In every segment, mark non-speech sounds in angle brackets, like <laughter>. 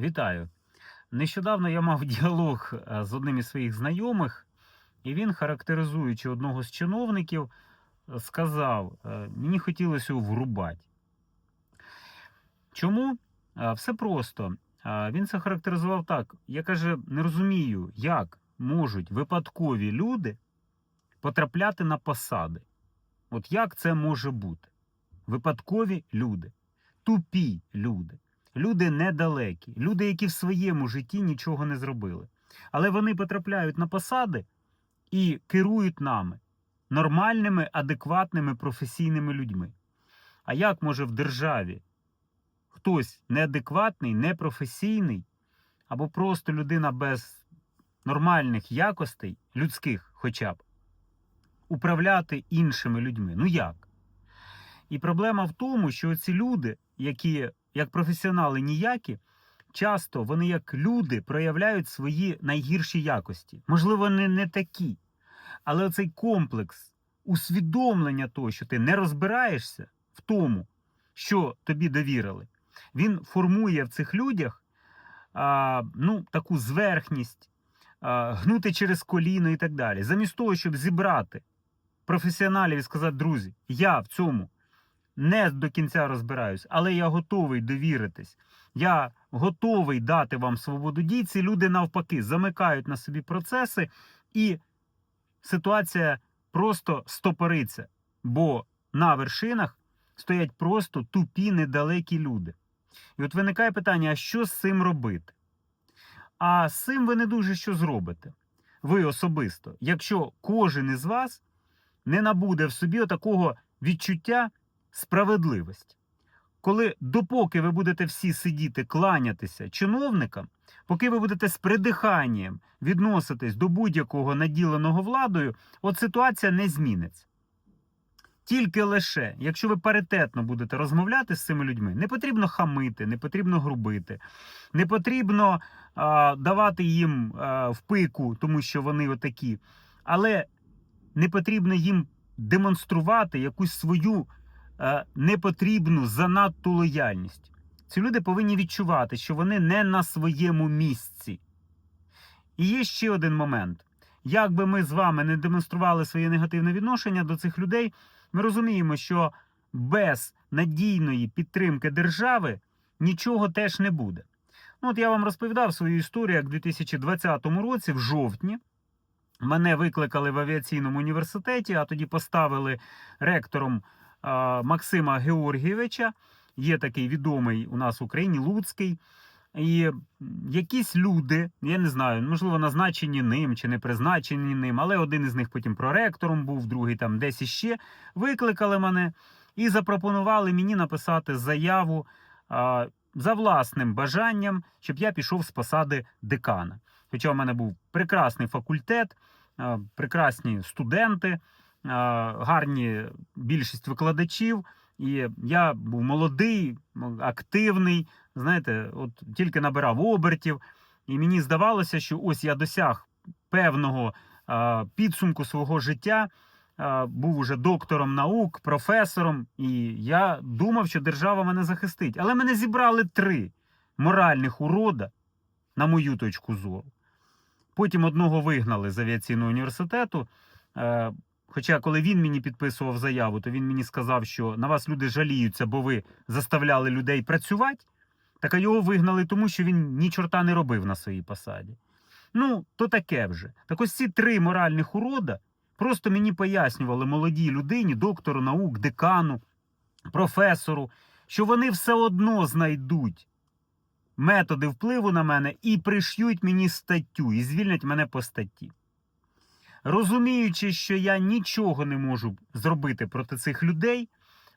Вітаю. Нещодавно я мав <laughs> діалог е, з одним із своїх знайомих, і він, характеризуючи одного з чиновників, е, сказав: е, мені хотілося врубати. Чому? Все просто. Він це характеризував так. Я каже, не розумію, як можуть випадкові люди потрапляти на посади. От як це може бути? Випадкові люди, тупі люди. Люди недалекі, люди, які в своєму житті нічого не зробили. Але вони потрапляють на посади і керують нами нормальними, адекватними, професійними людьми. А як може в державі хтось неадекватний, непрофесійний, або просто людина без нормальних якостей, людських хоча б, управляти іншими людьми? Ну як? І проблема в тому, що ці люди, які як професіонали ніякі, часто вони як люди проявляють свої найгірші якості. Можливо, вони не такі. Але оцей комплекс усвідомлення того, що ти не розбираєшся в тому, що тобі довірили, він формує в цих людях а, ну, таку зверхність, а, гнути через коліно і так далі. Замість того, щоб зібрати професіоналів і сказати, друзі, я в цьому не до кінця розбираюсь, але я готовий довіритись. Я готовий дати вам свободу дій. Ці люди навпаки замикають на собі процеси, і ситуація просто стопориться. Бо на вершинах стоять просто тупі, недалекі люди. І от виникає питання: а що з цим робити? А з цим ви не дуже що зробите. Ви особисто, якщо кожен із вас не набуде в собі такого відчуття справедливості. Коли допоки ви будете всі сидіти, кланятися чиновникам, поки ви будете з придиханням відноситись до будь-якого наділеного владою, от ситуація не зміниться. Тільки лише, якщо ви паритетно будете розмовляти з цими людьми, не потрібно хамити, не потрібно грубити, не потрібно а, давати їм а, в пику, тому що вони отакі, але не потрібно їм демонструвати якусь свою непотрібну занадту лояльність. Ці люди повинні відчувати, що вони не на своєму місці. І є ще один момент. Як би ми з вами не демонстрували своє негативне відношення до цих людей, ми розуміємо, що без надійної підтримки держави нічого теж не буде. Ну, от я вам розповідав свою історію, як в 2020 році, в жовтні, мене викликали в авіаційному університеті, а тоді поставили ректором Максима Георгійовича. Є такий відомий у нас в Україні Луцький. І якісь люди, я не знаю, можливо, назначені ним чи не призначені ним, але один із них потім проректором був, другий там десь іще, викликали мене і запропонували мені написати заяву а, за власним бажанням, щоб я пішов з посади декана. Хоча в мене був прекрасний факультет, а, прекрасні студенти, гарні більшість викладачів. І я був молодий, активний, знаєте, от тільки набирав обертів, і мені здавалося, що ось я досяг певного підсумку свого життя, був уже доктором наук, професором, і я думав, що держава мене захистить. Але мене зібрали три моральних урода, на мою точку зору. Потім одного вигнали з авіаційного університету. Хоча, коли він мені підписував заяву, то він мені сказав, що на вас люди жаліються, бо ви заставляли людей працювати. Так а його вигнали, тому що він ні чорта не робив на своїй посаді. Ну, то таке вже. Так ось ці три моральних урода просто мені пояснювали молодій людині, доктору наук, декану, професору, що вони все одно знайдуть методи впливу на мене і приш'ють мені статтю, і звільнять мене по статті. Розуміючи, що я нічого не можу зробити проти цих людей,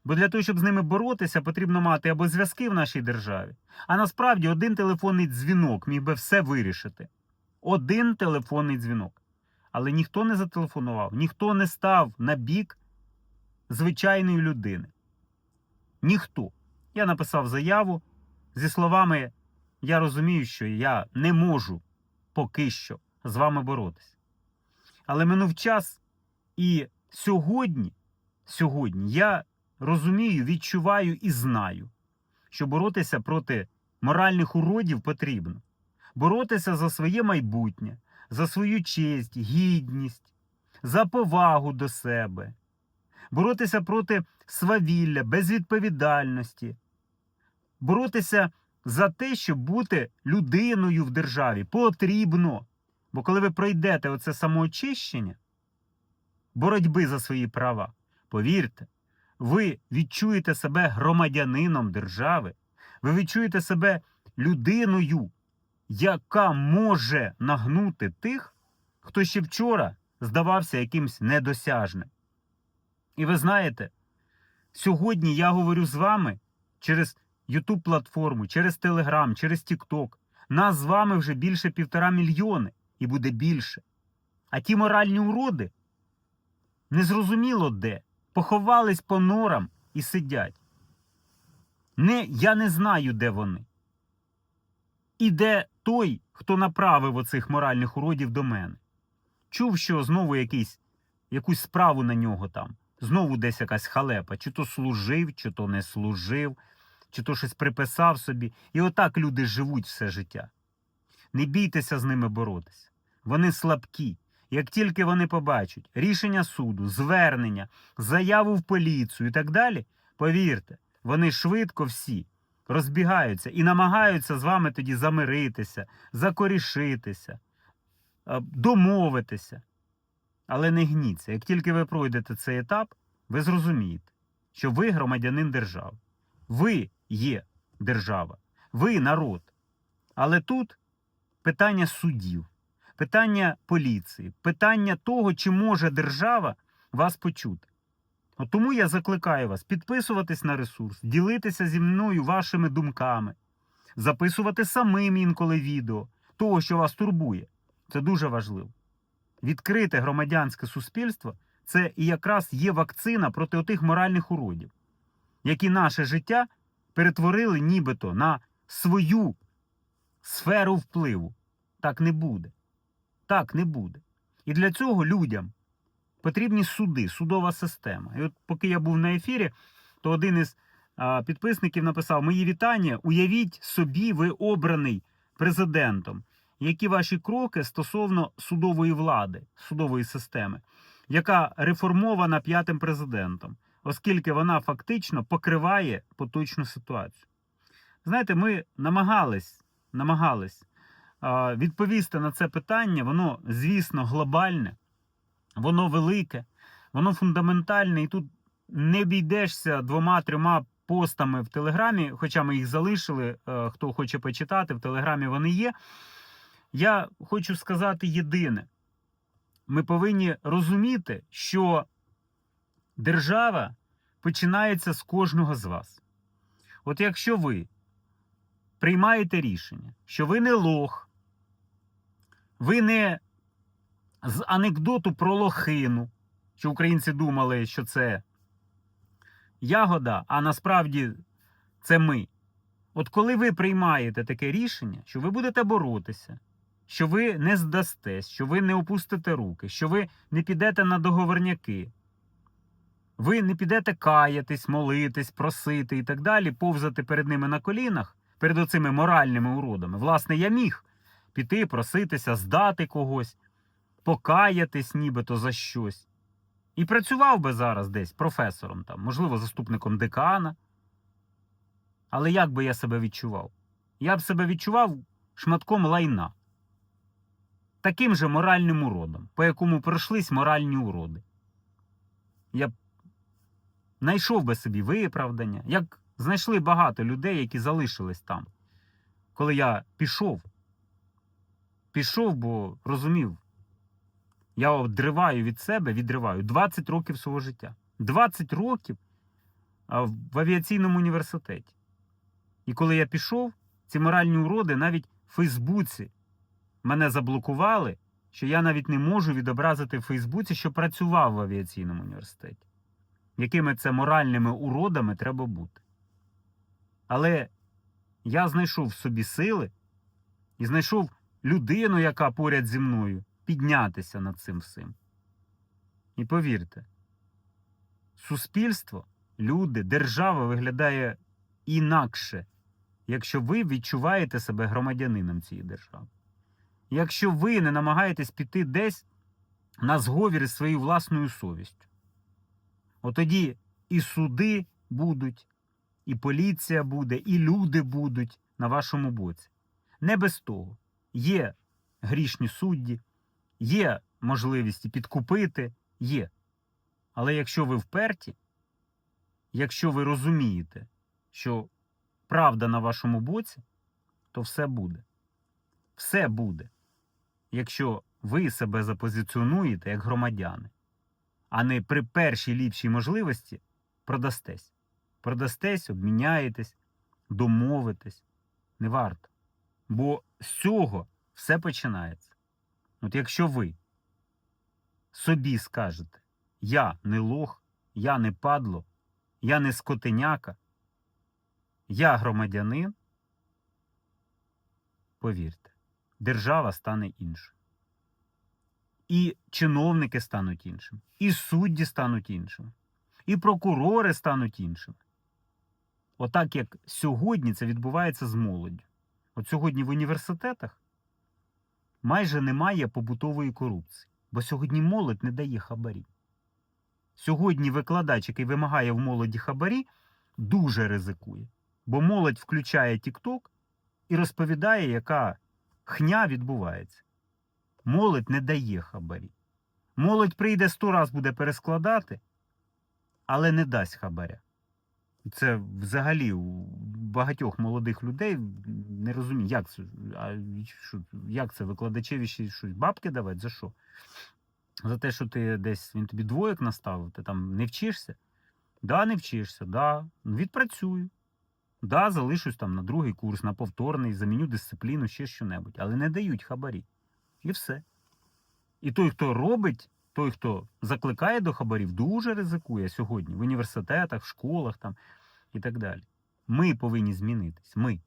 бо для того, щоб з ними боротися, потрібно мати або зв'язки в нашій державі. А насправді один телефонний дзвінок міг би все вирішити. Один телефонний дзвінок. Але ніхто не зателефонував, ніхто не став на бік звичайної людини. Ніхто. Я написав заяву зі словами: я розумію, що я не можу поки що з вами боротися. Але минув час, і сьогодні, сьогодні я розумію, відчуваю і знаю, що боротися проти моральних уродів потрібно боротися за своє майбутнє, за свою честь, гідність, за повагу до себе, боротися проти свавілля, безвідповідальності, боротися за те, щоб бути людиною в державі. Потрібно. Бо коли ви пройдете оце самоочищення боротьби за свої права, повірте, ви відчуєте себе громадянином держави, ви відчуєте себе людиною, яка може нагнути тих, хто ще вчора здавався якимсь недосяжним. І ви знаєте, сьогодні я говорю з вами через YouTube платформу, через Telegram, через TikTok. Нас з вами вже більше півтора мільйони і буде більше. А ті моральні уроди незрозуміло де, поховались по норам і сидять. Не, я не знаю, де вони. І де той, хто направив оцих моральних уродів до мене. Чув, що знову якийсь, якусь справу на нього там, знову десь якась халепа, чи то служив, чи то не служив, чи то щось приписав собі. І отак люди живуть все життя. Не бійтеся з ними боротися. Вони слабкі. Як тільки вони побачать рішення суду, звернення, заяву в поліцію і так далі, повірте, вони швидко всі розбігаються і намагаються з вами тоді замиритися, закорішитися, е, домовитися. Але не гніться. Як тільки ви пройдете цей етап, ви зрозумієте, що ви громадянин держави. Ви є держава, ви народ. Але тут питання суддів, питання поліції, питання того, чи може держава вас почути. От тому я закликаю вас підписуватись на ресурс, ділитися зі мною вашими думками, записувати самим інколи відео того, що вас турбує. Це дуже важливо. Відкрите громадянське суспільство це і якраз є вакцина проти отих моральних уродів, які наше життя перетворили нібито на свою сферу впливу. Так не буде. Так не буде. І для цього людям потрібні суди, судова система. І от поки я був на ефірі, то один із а, підписників написав: Мої вітання, уявіть собі, ви обраний президентом. Які ваші кроки стосовно судової влади, судової системи, яка реформована п'ятим президентом, оскільки вона фактично покриває поточну ситуацію? Знаєте, ми намагались, намагались відповісти на це питання. Воно, звісно, глобальне, воно велике, воно фундаментальне, і тут не обійдешся двома-трьома постами в Телеграмі, хоча ми їх залишили. е, Хто хоче почитати, в Телеграмі вони є. Я хочу сказати єдине: ми повинні розуміти, що держава починається з кожного з вас. От якщо ви приймаєте рішення, що ви не лох, ви не з анекдоту про лохину, що українці думали, що це ягода, а насправді це ми. От коли ви приймаєте таке рішення, що ви будете боротися, що ви не здастесь, що ви не опустите руки, що ви не підете на договорняки, ви не підете каятись, молитись, просити і так далі, повзати перед ними на колінах, перед оцими моральними уродами. Власне, я міг піти, проситися, здати когось, покаятись нібито за щось. І працював би зараз десь професором, там, можливо, заступником декана. Але як би я себе відчував? Я б себе відчував шматком лайна. Таким же моральним уродом, по якому пройшлись моральні уроди. Я б знайшов би собі виправдання, як знайшли багато людей, які залишились там. Коли я пішов, пішов, бо розумів, я одриваю від себе, відриваю 20 років свого життя. 20 років в авіаційному університеті. І коли я пішов, ці моральні уроди навіть в Фейсбуці мене заблокували, що я навіть не можу відобразити в Фейсбуці, що працював в авіаційному університеті. Якими це моральними уродами треба бути. Але я знайшов в собі сили і знайшов людину, яка поряд зі мною, піднятися над цим всім. І повірте, суспільство, люди, держава виглядає інакше, якщо ви відчуваєте себе громадянином цієї держави. Якщо ви не намагаєтесь піти десь на зговір із своєю власною совістю. От тоді і суди будуть, і поліція буде, і люди будуть на вашому боці. Не без того. Є грішні судді, є можливість підкупити, є. Але якщо ви вперті, якщо ви розумієте, що правда на вашому боці, то все буде. Все буде. Якщо ви себе запозиціонуєте як громадяни, а не при першій ліпшій можливості продастесь. Продастесь, обміняєтесь, домовитесь. Не варто. Бо з цього все починається. От якщо ви собі скажете, я не лох, я не падло, я не скотиняка, я громадянин, повірте, держава стане іншою. І чиновники стануть іншими, і судді стануть іншими, і прокурори стануть іншими. Отак як сьогодні це відбувається з молоддю. От сьогодні в університетах майже немає побутової корупції, бо сьогодні молодь не дає хабарі. Сьогодні викладач, який вимагає в молоді хабарі, дуже ризикує, бо молодь включає TikTok і розповідає, яка хня відбувається. Молодь не дає хабарі. Молодь прийде сто раз буде перескладати, але не дасть хабаря. Це взагалі у багатьох молодих людей не розумію, як це, а що, як це викладачеві щось бабки давати? За що? За те, що ти десь він тобі двоєк наставив, ти там не вчишся? Да, не вчишся, да, відпрацюю. Да, залишусь там на другий курс, на повторний, заміню дисципліну, ще що-небудь, але не дають хабарі. І все. І той, хто робить, той, хто закликає до хабарів, дуже ризикує сьогодні в університетах, в школах там і так далі. Ми повинні змінитись. Ми.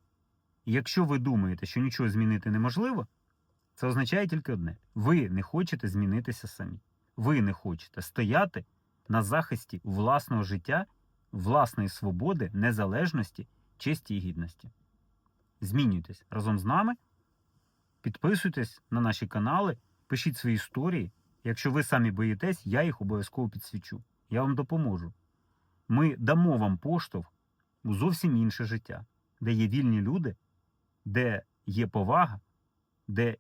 І якщо ви думаєте, що нічого змінити неможливо, це означає тільки одне: ви не хочете змінитися самі. Ви не хочете стояти на захисті власного життя, власної свободи, незалежності, честі і гідності. Змінюйтесь разом з нами, підписуйтесь на наші канали, пишіть свої історії. Якщо ви самі боїтесь, я їх обов'язково підсвічу. Я вам допоможу. Ми дамо вам поштовх у зовсім інше життя, де є вільні люди, де є повага, де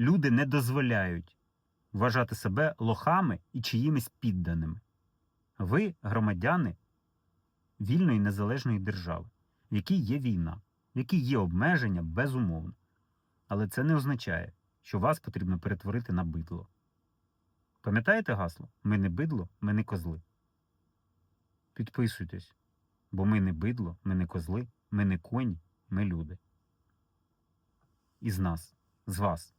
люди не дозволяють вважати себе лохами і чиїмись підданими. Ви громадяни вільної незалежної держави, в якій є війна, в якій є обмеження безумовно. Але це не означає, що вас потрібно перетворити на бидло. Пам'ятаєте гасло? Ми не бидло, ми не козли. Підписуйтесь, бо ми не бидло, ми не козли, ми не коні, ми люди. Із нас, з вас,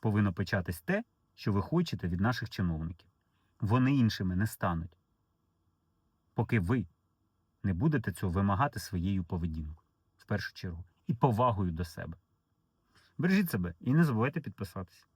повинно початись те, що ви хочете від наших чиновників. Вони іншими не стануть, поки ви не будете цього вимагати своєю поведінкою, в першу чергу, і повагою до себе. Бережіть себе і не забувайте підписатися.